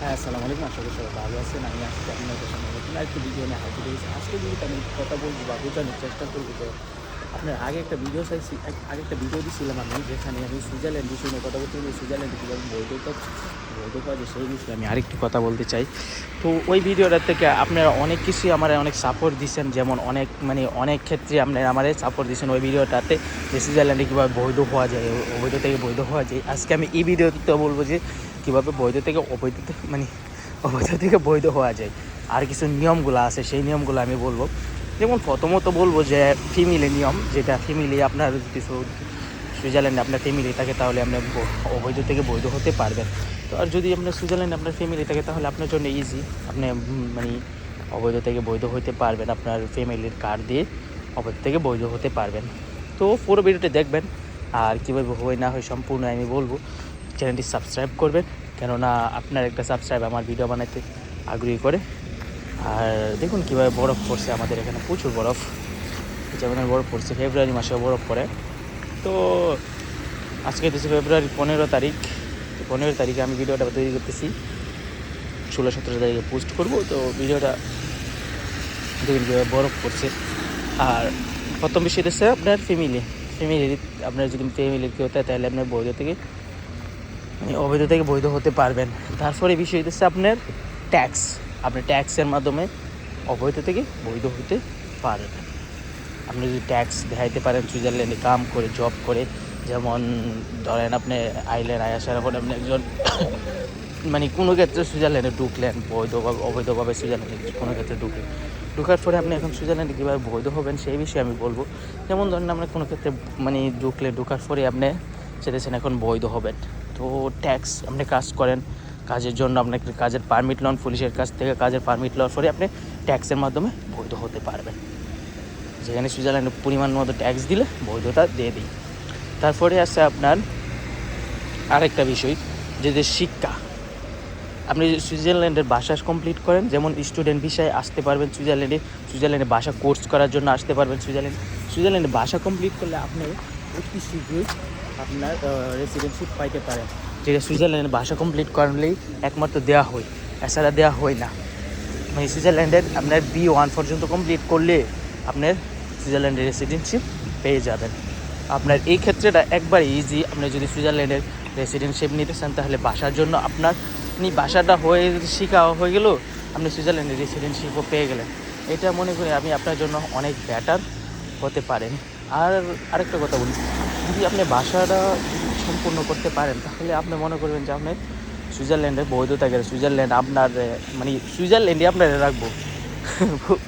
হ্যাঁ আসসালামু আলাইকুম। আশা করি সবাই ভালো আছেন। আমি আজকে আপনাদের সামনে নতুন আরেকটি ভিডিও নিয়ে হাজির হয়েছি। আজকে ভিডিওতে আমি কথা বলব বা বোঝানোর চেষ্টা করব যে আপনার আগে একটা ভিডিও চাইছি, আগে একটা ভিডিও দিয়েছিলাম আমি, যেখানে আমি সুইজারল্যান্ড বিষয় নিয়ে কথা বলতে গেলে সুইজারল্যান্ডে কীভাবে বৈধতা বৈধ পাওয়া যায় সেই বিষয়ে আমি আরেকটু কথা বলতে চাই। তো ওই ভিডিওটার থেকে আপনারা অনেক কিছুই আমার অনেক সাপোর্ট দিচ্ছেন যেমন অনেক মানে অনেক ক্ষেত্রে আপনারা আমার সাপোর্ট দিচ্ছেন ওই ভিডিওটাতে যে সুইজারল্যান্ডে কীভাবে বৈধ হওয়া যায়, অবৈধ থেকে বৈধ হওয়া যায়। আজকে আমি এই ভিডিওতে বলব যে কীভাবে বৈধ থেকে অবৈধ থেকে মানে অবৈধ থেকে বৈধ হওয়া যায়। আর কিছু নিয়মগুলো আছে, সেই নিয়মগুলো আমি বলব। যেমন প্রথমত বলব যে, ফ্যামিলি নিয়ম, যেটা ফ্যামিলি আপনার কিছু সুইজারল্যান্ডে আপনার ফ্যামিলি থাকে, তাহলে আপনি অবৈধ থেকে বৈধ হতে পারবেন। তো আর যদি আপনার সুইজারল্যান্ডে আপনার ফ্যামিলি থাকে, তাহলে আপনার জন্য ইজি আপনি মানে অবৈধ থেকে বৈধ হতে পারবেন আপনার ফ্যামিলির কার্ড দিয়ে, অবৈধ থেকে বৈধ হতে পারবেন। তো পুরো ভিডিওটি দেখবেন। আর কীভাবে হয় না হয় সম্পূর্ণ আমি বলব। চ্যানেলটি সাবস্ক্রাইব করবেন, কেননা আপনার একটা সাবস্ক্রাইব আমার ভিডিও বানাতে আগ্রহী করে। আর দেখুন কীভাবে বরফ পড়ছে আমাদের এখানে, প্রচুর বরফ। যেমন বরফ পড়ছে, ফেব্রুয়ারি মাসেও বরফ পড়ে। তো আজকে হচ্ছে ফেব্রুয়ারি পনেরো তারিখ। পনেরো তারিখে আমি ভিডিওটা তৈরি করতেছি। ষোলো সতেরো তারিখে পোস্ট করব, তো ভিডিওটা দেখুন কীভাবে বরফ পড়ছে। আর প্রথম বিষয় হচ্ছে আপনার ফ্যামিলি ফ্যামিলি আপনার যদি ফ্যামিলির কেউ তাহলে আপনার বৈধ থেকে অবৈধ থেকে বৈধ হতে পারবেন। তারপরে বিষয় হচ্ছে আপনার ট্যাক্স আপনি ট্যাক্সের মাধ্যমে অবৈধ থেকে বৈধ হতে পারবেন আপনি যদি ট্যাক্স দেখাইতে পারেন সুইজারল্যান্ডে কাম করে জব করে, যেমন ধরেন আপনি আইলেন আয় আসার এখন আপনি একজন মানে কোনো ক্ষেত্রে সুইজারল্যান্ডে ঢুকলেন বৈধভাবে অবৈধভাবে সুইজারল্যান্ডে কোনো ক্ষেত্রে ঢুকলেন ঢুকার পরে আপনি এখন সুইজারল্যান্ডে কীভাবে বৈধ হবেন সেই বিষয়ে আমি বলব। যেমন ধরেন আপনার কোনো ক্ষেত্রে মানে ঢুকলে, ঢুকার পরে আপনি চেয়েছেন এখন বৈধ হবেন। তো ট্যাক্স আপনি কাজ করেন, কাজের জন্য আপনাকে কাজের পারমিট লন পুলিশের কাছ থেকে কাজের পারমিট লওয়ার পরে আপনি ট্যাক্সের মাধ্যমে বৈধ হতে পারবেন। যেখানে সুইজারল্যান্ডে পরিমাণ মতো ট্যাক্স দিলে বৈধতা দিয়ে দিই তারপরে আছে আপনার আরেকটা বিষয়, যে যে শিক্ষা। আপনি সুইজারল্যান্ডের ভাষা কমপ্লিট করেন, যেমন স্টুডেন্ট বিষয়ে আসতে পারবেন সুইজারল্যান্ডে সুইজারল্যান্ডে ভাষা কোর্স করার জন্য আসতে পারবেন সুইজারল্যান্ড। সুইজারল্যান্ডে ভাষা কমপ্লিট করলে আপনি অতি শীঘ্রই আপনার রেসিডেন্সিপ পাইতে পারেন। যেটা সুইজারল্যান্ডের ভাষা কমপ্লিট করলেই একমাত্র দেওয়া হয়। এছাড়া দেওয়া হয় না। মানে সুইজারল্যান্ডের আপনার বি ওয়ান পর্যন্ত কমপ্লিট করলে আপনার সুইজারল্যান্ডের রেসিডেন্সিপ পেয়ে যাবেন। আপনার এই ক্ষেত্রেটা একবার ইজি আপনি যদি সুইজারল্যান্ডের রেসিডেন্সিপ নিতে চান, তাহলে বাসার জন্য আপনার, আপনি বাসাটা হয়ে শেখা হয়ে গেল, আপনি সুইজারল্যান্ডের রেসিডেন্সিপও পেয়ে গেলেন। এটা মনে করি আমি আপনার জন্য অনেক বেটার হতে পারেন। আর আরেকটা কথা বলি, যদি আপনি বাসাটা সম্পূর্ণ করতে পারেন, তাহলে আপনি মনে করবেন যে আপনি সুইজারল্যান্ডে বৈধতা গেলে সুইজারল্যান্ড আপনার মানে সুইজারল্যান্ডে আপনার রাখব।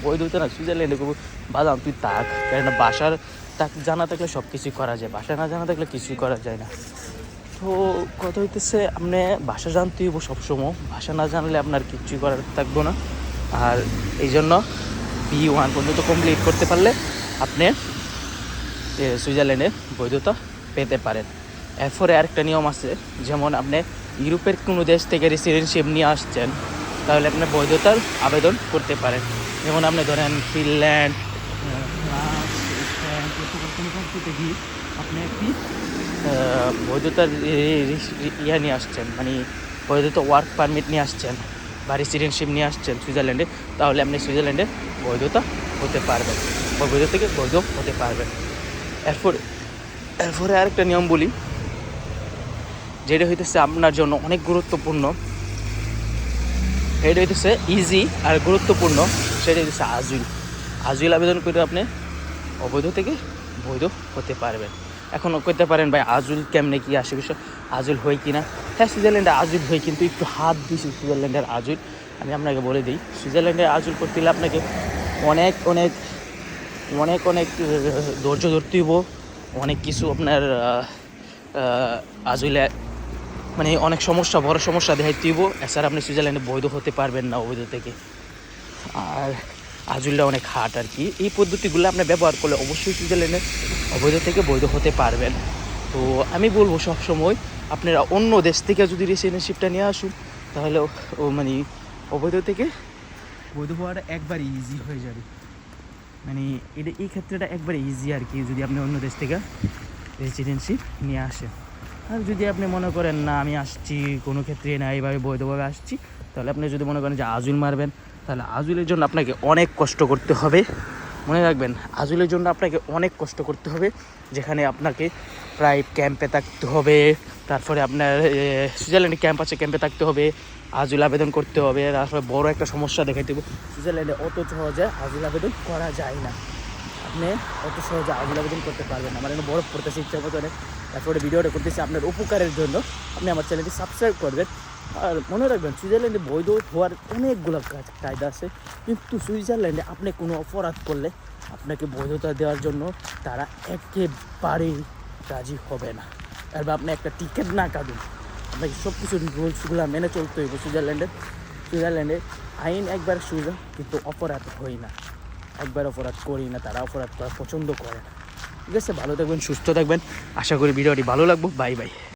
বৈধতা না, সুইজারল্যান্ডে খুব বাদাম, তুই তাক কেননা বাসার তাক জানা থাকলে সব কিছুই করা যায় বাসা না জানা থাকলে কিছুই করা যায় না। তো কথা হইতেছে, আপনি ভাষা জানতে হইব সবসময়, ভাষা না জানলে আপনার কিচ্ছুই করার থাকব না। আর এই জন্য বি ওয়ান পর্যন্ত কমপ্লিট করতে পারলে আপনি সুইজারল্যান্ডে বৈধতা পেতে পারেন। এরপরে আরেকটা নিয়ম আছে, যেমন আপনি ইউরোপের কোনো দেশ থেকে রেসিডেন্সিপ নিয়ে আসছেন, তাহলে আপনি বৈধতার আবেদন করতে পারেন। যেমন আপনি ধরেন ফিনল্যান্ড আপনি একটি বৈধতার ইয়া নিয়ে আসছেন মানে বৈধতা ওয়ার্ক পারমিট নিয়ে আসছেন বা রেসিডেন্সিপ নিয়ে আসছেন সুইজারল্যান্ডে, তাহলে আপনি সুইজারল্যান্ডে বৈধতা হতে পারবেন বৈধ থেকে বৈধ হতে পারবেন। এরপরে এরপরে আরেকটা নিয়ম বলি, যেটা হইতেছে আপনার জন্য অনেক গুরুত্বপূর্ণ। এটা হইতেছে ইজি আর গুরুত্বপূর্ণ, সেটা হইতেছে আজুল। আজুল আবেদন করে আপনি অবৈধ থেকে বৈধ হতে পারবেন। এখন করতে পারেন, ভাই, আজুল কেমনে কি আসে বিষয়? আজুল হয় কি না হ্যাঁ সুইজারল্যান্ডে আজুল হয়, কিন্তু একটু হাত দিছি সুইজারল্যান্ডের আজুল। আমি আপনাকে বলে দিই সুইজারল্যান্ডের আজুল করতে হলে আপনাকে অনেক অনেক অনেক অনেক ধৈর্য ধরতে হইব। অনেক কিছু আপনার আহ, মানে অনেক সমস্যা বড় সমস্যা দেখাইতে হইব। এছাড়া আপনি সুইজারল্যান্ডে বৈধ হতে পারবেন না অবৈধ থেকে। আর আজুলটা অনেক হার্ড আর কি। এই পদ্ধতিগুলো আপনি ব্যবহার করলে অবশ্যই সুইজারল্যান্ডে অবৈধ থেকে বৈধ হতে পারবেন। তো আমি বলব সব সময় আপনারা অন্য দেশ থেকে যদি রেসিডেন্সিপটা নিয়ে আসুন তাহলে ও মানে অবৈধ থেকে বৈধ হওয়াটা একবারে ইজি হয়ে যাবে। মানে এটা, এই ক্ষেত্রেটা একবারে ইজি আর কি যদি আপনি অন্য দেশ থেকে রেসিডেন্সি নিয়ে আসেন। আর যদি আপনি মনে করেন, না, আমি আসছি, কোনো ক্ষেত্রে না এইভাবে বৈধভাবে আসছি, তাহলে আপনি যদি মনে করেন যে, আজুল মারবেন, তাহলে আজুলের জন্য আপনাকে অনেক কষ্ট করতে হবে। মনে রাখবেন আজুলের জন্য আপনাকে অনেক কষ্ট করতে হবে, যেখানে আপনাকে প্রায় ক্যাম্পে থাকতে হবে, তারপরে আপনার সুইজারল্যান্ডে ক্যাম্প আছে, ক্যাম্পে থাকতে হবে, আজুল আবেদন করতে হবে, তারপরে বড় একটা সমস্যা দেখাই দেবো সুইজারল্যান্ডে অত সহজে আজুল আবেদন করা যায় না। আপনি অত সহজে আজুল আবেদন করতে পারবেন না এখানে বরফ পড়তেছে ইচ্ছা মতো তারপরে ভিডিওটা করতেছি আপনার উপকারের জন্য, আপনি আমার চ্যানেলটি সাবস্ক্রাইব করবেন আর মনে রাখবেন, সুইজারল্যান্ডে বৈধ হওয়ার অনেকগুলো কাজ কায়দা আছে। কিন্তু সুইজারল্যান্ডে আপনি কোনো অপরাধ করলে আপনাকে বৈধতা দেওয়ার জন্য তারা একেবারেই রাজি হবে না। তারপর আপনি একটা টিকিট না কাটুন। আপনাকে সব কিছু রুলসগুলো মেনে চলতে হইব সুইজারল্যান্ডে। সুইজারল্যান্ডে আইন একবার সুযোগ কিন্তু অপরাধ হই না। একবার অপরাধ করি না, তারা অপরাধ করা পছন্দ করে না। ঠিক আছে, ভালো থাকবেন, সুস্থ থাকবেন। আশা করি ভিডিওটি ভালো লাগবো। Bye bye.